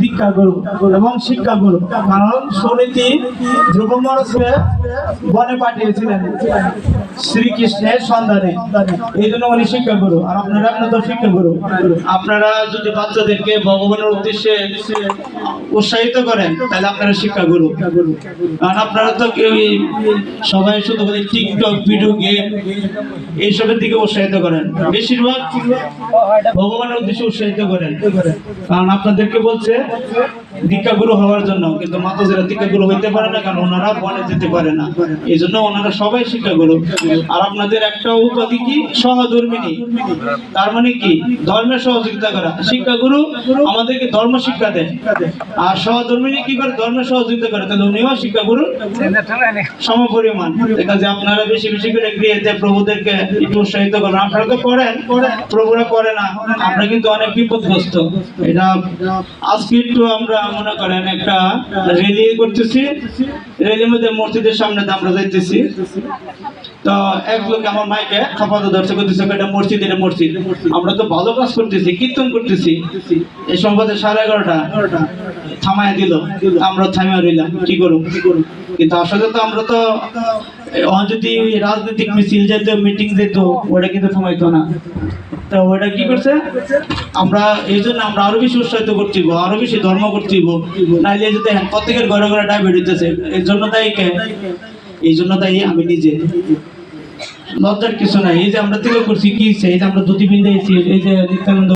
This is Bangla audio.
দীক্ষা গুরু এবং শিক্ষা গুরু কারণ সুনীতি ধ্রুব মহারাজকে বনে পাঠিয়েছিলেন শ্রীকৃষ্ণের সন্ধানে। এই জন্য উনি শিক্ষা গুরু আর আপনারা আপনাদের শিক্ষা গুরু আপনারা যদি বাচ্চাদেরকে ভগবানের উদ্দেশ্যে উৎসাহিত করেন, তাহলে আপনারা শিক্ষা গুরু কারণ আপনারা তো কেউ সবাই শুধু টিকটক, ভিডিও গেম, এইসবের দিকে উৎসাহিত করেন। বেশিরভাগ ভগবানের উদ্দেশ্যে উৎসাহিত করেন। কারণ আপনাদেরকে বলছে, দীক্ষাগুরু হওয়ার জন্য। কিন্তু মাতাজিরা দীক্ষাগুরু হইতে পারে না, কারণ ওনারা বনে যেতে পারে না। এই জন্য ওনারা সবাই শিক্ষাগুরু আর আপনাদের একটা উপাধি কি? সহধর্মিনী। তার মানে কি? ধর্মের সহযোগিতা করা। শিক্ষাগুরু আমাদেরকে ধর্ম শিক্ষা দেয় আর সহধর্মিনী কি করে ধর্মের সহযোগিতা করে? তাহলে উনিও শিক্ষাগুরু সমপরিমাণ। দেখা যায় আপনারা বেশি বেশি করে গৃহেতে প্রভুদেরকে একটু উৎসাহিত করেন। আপনারা তো করেন। প্রভুরা করে না। আমরা কিন্তু অনেক বিপদগ্রস্ত। এটা আজকে একটু আমরা মনে করেন একটা রেলি করতেছি। রেলির মধ্যে মসজিদের সামনে দিয়ে আমরা যাইতেছি। তো এক লোক আমার মাইকে খাপাতে ধরছে করতেছে এটা মসজিদ এটা মসজিদ। আমরা তো ভালো কাজ করতেছি, কীর্তন করতেছি। এই সম্পদে সাড়ে এগারোটা থামায় দিল। আমরা থামিয়ে রইলাম, কি করুম কিন্তু আসলে তো আমরা তো যদি রাজনৈতিক মিছিল যেত মিটিং যেত ওটা কিন্তু থামাইতো না। তো ওটা কি করছে? আমরা এই জন্য আমরা আরও বেশি উৎসাহিত করছি আরও বেশি ধর্ম করছি নাইলে যদি প্রত্যেকের ঘরে ঘরে ডায়াবেটিস আছে এর জন্য তাই এই জন্য তাই আমি নিজে। লজ্জার কিছু নাই। এই যে আমরা থেকে করছি, কি সেই যে আমরা ধুতি পিন্ধে এই যে নিত্যানন্দ